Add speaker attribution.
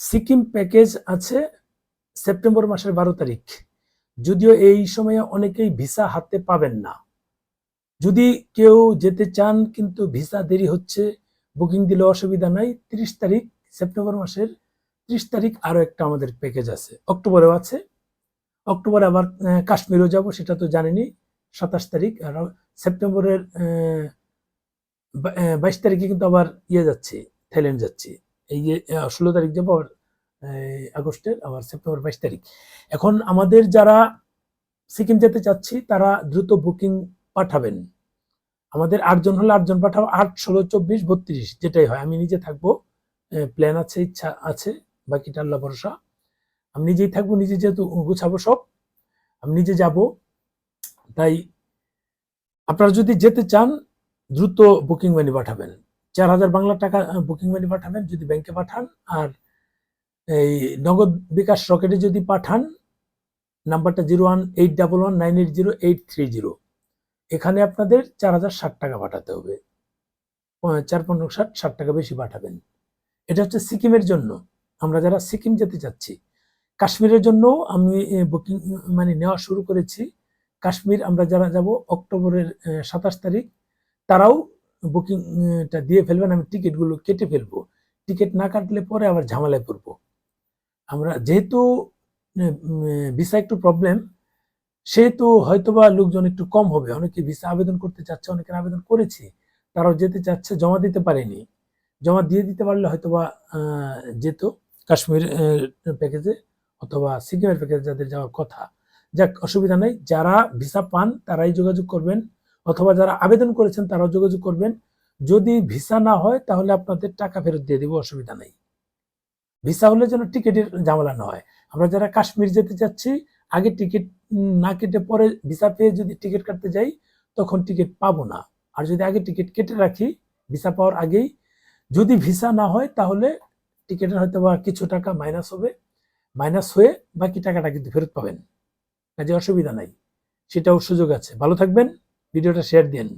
Speaker 1: Sikkim package আছে September মাসের বারো তারিখ। যদিও এই সময়ে অনেকেই ভিসা হাতে পাবেন না। যদি কেউ যেতে চান কিন্তু ভিসা দেরি হচ্ছে, বুকিং দিলে অসুবিধা নাই। তিরিশ তারিখ, সেপ্টেম্বর মাসের ত্রিশ তারিখ আরও একটা আমাদের প্যাকেজ আছে। অক্টোবরেও আছে। অক্টোবরে আবার কাশ্মীরও যাব, সেটা তো জানেনি। সাতাশ তারিখ, আর সেপ্টেম্বরের বাইশ তারিখে কিন্তু আবার ইয়ে যাচ্ছে, থাইল্যান্ড যাচ্ছি। এই যে ষোলো তারিখ যাব আগস্টের, আবার সেপ্টেম্বর বাইশ তারিখ। এখন আমাদের যারা সিকিম যেতে চাচ্ছি, তারা দ্রুত বুকিং পাঠাবেন। আমাদের আটজন হলে আটজন পাঠাবো আট, ষোলো, চব্বিশ, বত্রিশ, যেটাই হয়। আমি নিজে থাকব প্ল্যান আছে, ইচ্ছা আছে, বাকিটা আল্লাহ ভরসা। আমি নিজেই থাকব, নিজে যেহেতু গুছাবো সব, আমি নিজে যাব। তাই আপনারা যদি যেতে চান, দ্রুত বুকিং মানি পাঠাবেন। চার হাজার বাংলা টাকা বুকিং মানি পাঠাবেন যদি ব্যাংকে পাঠান। আর এই নগদ বিকাশ রকেটে যদি পাঠান, নাম্বারটা zero one eight double one nine eight zero eight three zero. এখানে আপনাদের চার হাজার ষাট টাকা পাঠাতে হবে। চার পনেরো ষাট ষাট টাকা বেশি পাঠাবেন। এটা হচ্ছে সিকিমের জন্য। আমরা যারা সিকিম যেতে চাচ্ছি, কাশ্মীরের জন্য আমি বুকিং মানে নেওয়া শুরু করেছি। কাশ্মীর, আমরা যারা যাব অক্টোবরের সাতাশ তারিখ, তারাও বুকিংটা দিয়ে ফেলবেন, আমি টিকিটগুলো কেটে ফেলব। টিকিট না কাটলে পরে আবার ঝামেলায় পড়ব। আমরা যেহেতু ভিসা একটু প্রবলেম সেহেতু হয়তোবা লোকজন একটু কম হবে। অনেকে ভিসা আবেদন করতে চাচ্ছে, অনেকের আবেদন করেছি। তারাও যেতে চাচ্ছে, জমা দিতে পারেনি। জমা দিয়ে দিতে পারলে হয়তোবা যেত কাশ্মীর প্যাকেজে অথবা সিকিমের প্যাকেজে যাদের যাওয়ার কথা। যাক, অসুবিধা নেই। যারা ভিসা পান, তারাই যোগাযোগ করবেন। অথবা যারা আবেদন করেছেন তারাও যোগাযোগ করবেন। যদি ভিসা না হয়, তাহলে আপনাদের টাকা ফেরত দিয়ে দেবো, অসুবিধা নেই। ভিসা হলে যেন টিকিটের ঝামেলা না হয়। আমরা যারা কাশ্মীর যেতে চাচ্ছি, আগে টিকিট না কেটে পরে ভিসা পেয়ে যদি টিকিট কাটতে যাই, তখন টিকিট পাবো না। আর যদি আগে টিকিট কেটে রাখি, ভিসা পাওয়ার আগেই, যদি ভিসা না হয়, তাহলে টিকিটের হয়তো বা কিছু টাকা মাইনাস হবে। মাইনাস হয়ে বাকি টাকাটা কিন্তু ফেরত পাবেন। কাজে অসুবিধা নাই। সেটাও সুযোগ আছে। ভালো থাকবেন। ভিডিওটা শেয়ার দিন